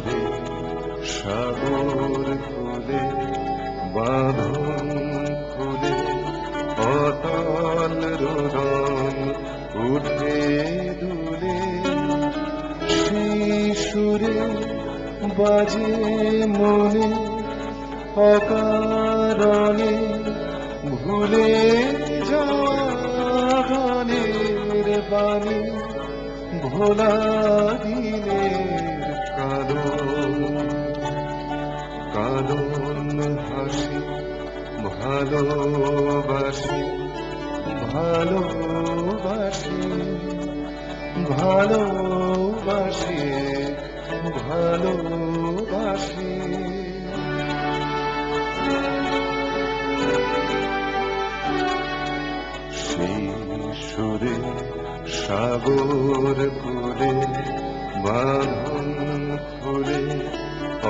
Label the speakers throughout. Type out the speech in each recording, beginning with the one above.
Speaker 1: সুরে সাগর খুলে, বাঁধন খুলে, অতল রোদন উঠে দুলে। সুরে বাজে মনে, অকারণে ভুলে যাওয়া গানের বাণী, ভোলা দিনের হাসি ভালোবাসি ভালোবাসি ভালোবাসি ভালোবাসি সেই সুরে সাগর খুলে বাঁধন খুলে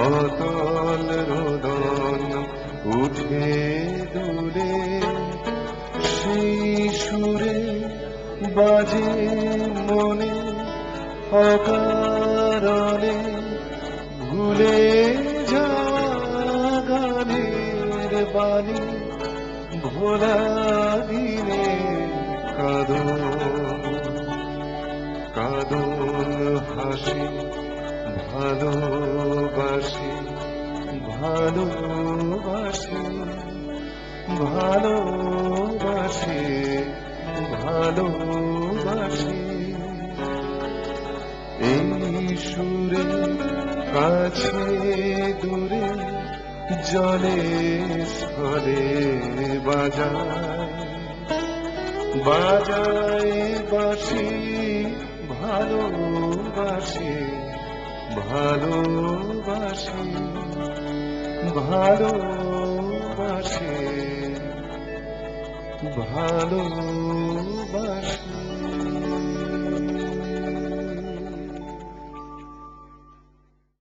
Speaker 1: অতল রোদন উঠে দূরে সেই সুরে বাজে মনে, অকারণে ভুলে যাওয়া গানের বাণী ভোলা দিনে কাদন কাদন হাসি, ভালোবাসি ভালোবাসি। ভালোবাসি ভালোবাসি। এই সুরে কাছে দূরে জলে স্থলে বাজায়। বাজায় বাসি ভালোবাসি ভালোবাসে ভালোবাসি। ভালোবাসি